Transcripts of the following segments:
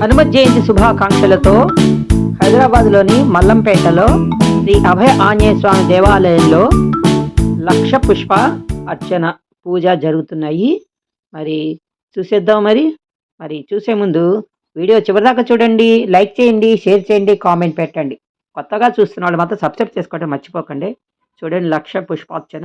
హనుమత్ జయంతి శుభాకాంక్షలతో హైదరాబాద్లోని మల్లంపేటలో శ్రీ అభయ ఆంజనేయ స్వామి దేవాలయంలో లక్ష పుష్ప అర్చన పూజ జరుగుతున్నాయి. మరి చూసేద్దాం మరి. మరి చూసే ముందు వీడియో చివరిదాకా చూడండి లైక్ చేయండి షేర్ చేయండి కామెంట్ పెట్టండి. కొత్తగా చూస్తున్న వాళ్ళు మాత్రం సబ్స్క్రైబ్ చేసుకోవడం మర్చిపోకండి. చూడండి లక్ష పుష్పార్చన.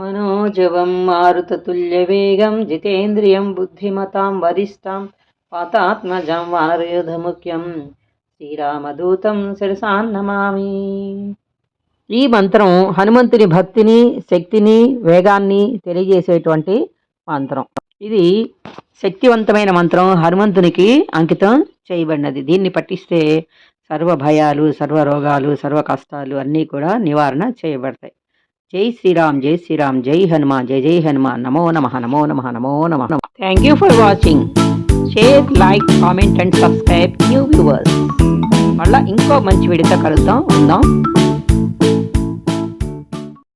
मनोजवं मारुततुल्यवेगं जितेन्द्रियं बुद्धिमतां वरिष्ठां वारयुध मुख्यम శ్రీరామదూతం శిరసాన్నమామి ఈ మంత్రం హనుమంతుని భక్తిని శక్తిని వేగాన్ని తెలియజేసేటువంటి మంత్రం. ఇది శక్తివంతమైన మంత్రం హనుమంతునికి అంకితం చేయబడినది. దీన్ని పఠిస్తే సర్వ భయాలు సర్వ రోగాలు సర్వ కష్టాలు అన్నీ కూడా నివారణ చేయబడతాయి. జై శ్రీరామ్ జై శ్రీరామ్ జై హనుమాన్ జై జై హనుమాన్ నమో నమ నమో నమ నమో నమ. Thank you for watching share like comment and subscribe new viewers మళ్ళీ ఇంకో మంచి వీడియోతో కలుద్దాం. ఉందాం.